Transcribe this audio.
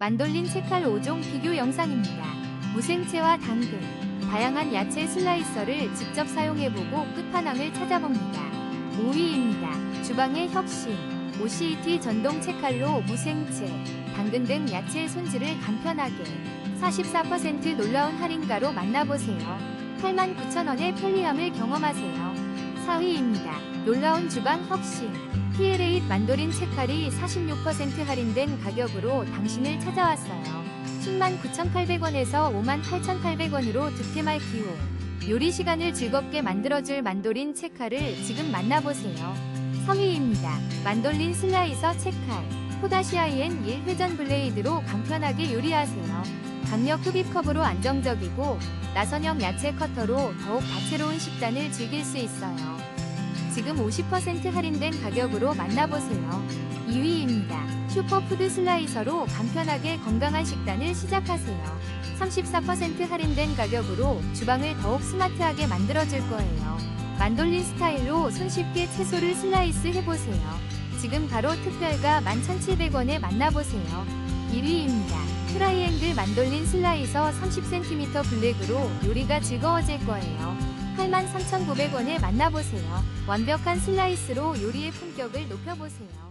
만돌린 채칼 5종 비교 영상입니다. 무생채와 당근, 다양한 야채 슬라이서를 직접 사용해보고 끝판왕을 찾아봅니다. 5위입니다. 주방의 혁신, OCT 전동 채칼로 무생채, 당근 등 야채 손질을 간편하게 44% 놀라운 할인가로 만나보세요. 89,000원의 편리함을 경험하세요. 4위입니다. 놀라운 주방 혁신. PLA 만도린 채칼이 46% 할인된 가격으로 당신을 찾아왔어요. 109,800원에서 58,800원으로 득템할 기회. 요리 시간을 즐겁게 만들어줄 만도린 채칼을 지금 만나보세요. 3위입니다. 만돌린 슬라이서 채칼. 포다시아이엔 1 회전 블레이드로 간편하게 요리하세요. 강력 흡입컵으로 안정적이고 나선형 야채 커터로 더욱 다채로운 식단을 즐길 수 있어요. 지금 50% 할인된 가격으로 만나보세요. 2위입니다. 슈퍼푸드 슬라이서로 간편하게 건강한 식단을 시작하세요. 34% 할인된 가격으로 주방을 더욱 스마트하게 만들어줄 거예요. 만돌린 스타일로 손쉽게 채소를 슬라이스 해보세요. 지금 바로 특별가 11,700원에 만나보세요. 1위입니다. 트라이앵글 만돌린 슬라이서 30cm 블랙으로 요리가 즐거워질 거예요. 83,900원에 만나보세요. 완벽한 슬라이스로 요리의 품격을 높여보세요.